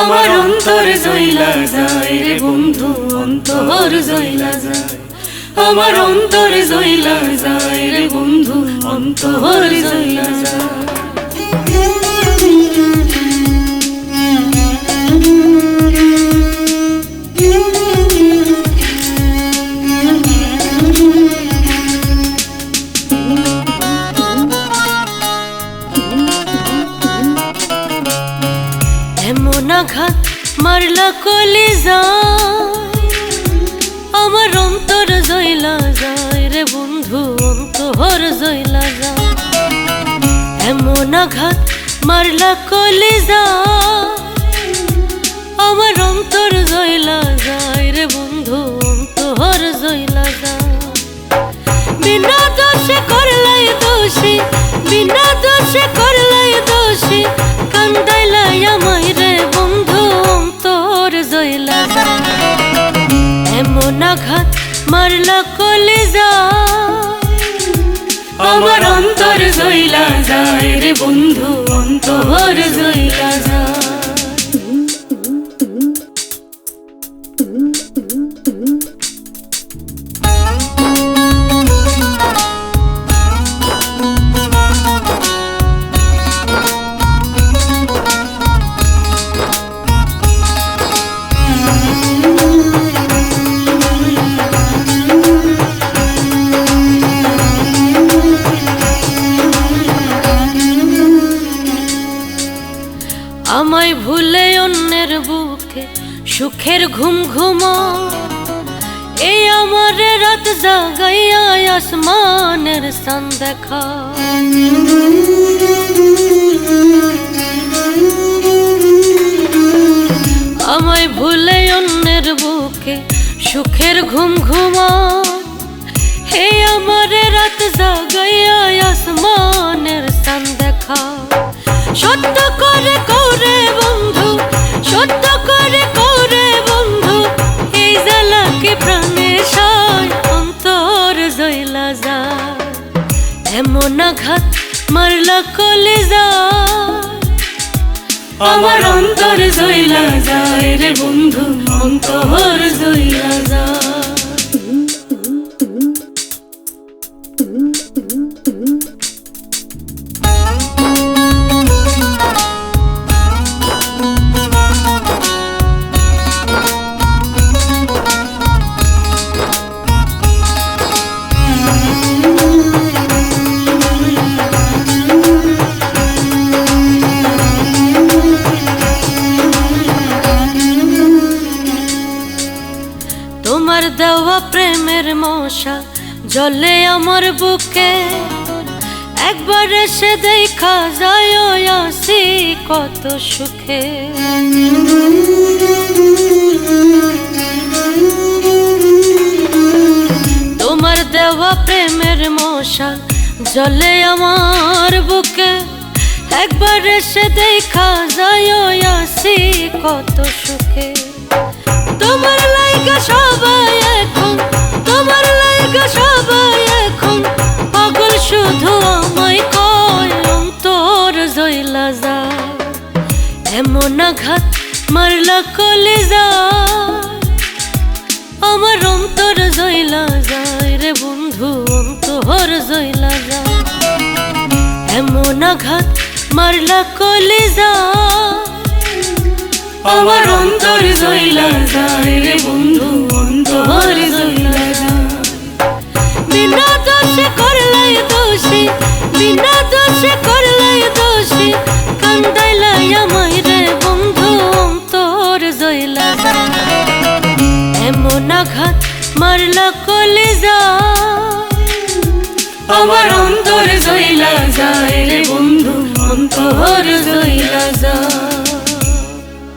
আমার অন্তর জইলা যায় রে বন্ধু, অন্তর জয়লা যায়। আমার অন্তর জইলা যায় রে বন্ধু, অন্তর জয়লা যায়। আঘাত মারলা কলিজা আমার অন্তর জইলা যায় রে বন্ধু অন্তর জইলা যায়। এমন আঘাত মারলা কলিজা আমার অন্তর জইলা যায় রে বন্ধু অন্তর জইলা যায়। কলিজা। আমার অন্তর জইলা যায় রে বন্ধু অন্তর জইলা আমায় ভুলে অন্যের বুকে সুখের ঘুম ঘুমো। এই আমার রাত জাগাইয়া আসমানের সান দেখা। আমায় ভুলে অন্যের বুকে সুখের ঘুম ঘুমা। হে আমার রাত জাগাইয়া আসমানের সান দেখা। সত্য করে করে এমন আঘাত মারলা কলে যায় আমার অন্তর জইলা যায় রে বন্ধু অন্তর জইলা যায়। প্রেমের মশা জলে আমার বুকে। একবার এসে দেখা যায় আসি কত সুখে। তোমার দেওয়া প্রেমের মশা জলে আমার বুকে। একবার এসে দেখা যায় আসি কত সুখে। তোমার লাইগা সবাই এমন আঘাত মারলা কলে যায় আমার অন্তর জইলা যায় রে বন্ধু অন্তর জইলা যায়। এমন আঘাত মারলা কলে যায় আমার অন্তর জইলা যায় রে বন্ধু অন্তর জইলা কলে আমার অন্তর জইলা যায় রে বন্ধু অন্তর জইলা যায়।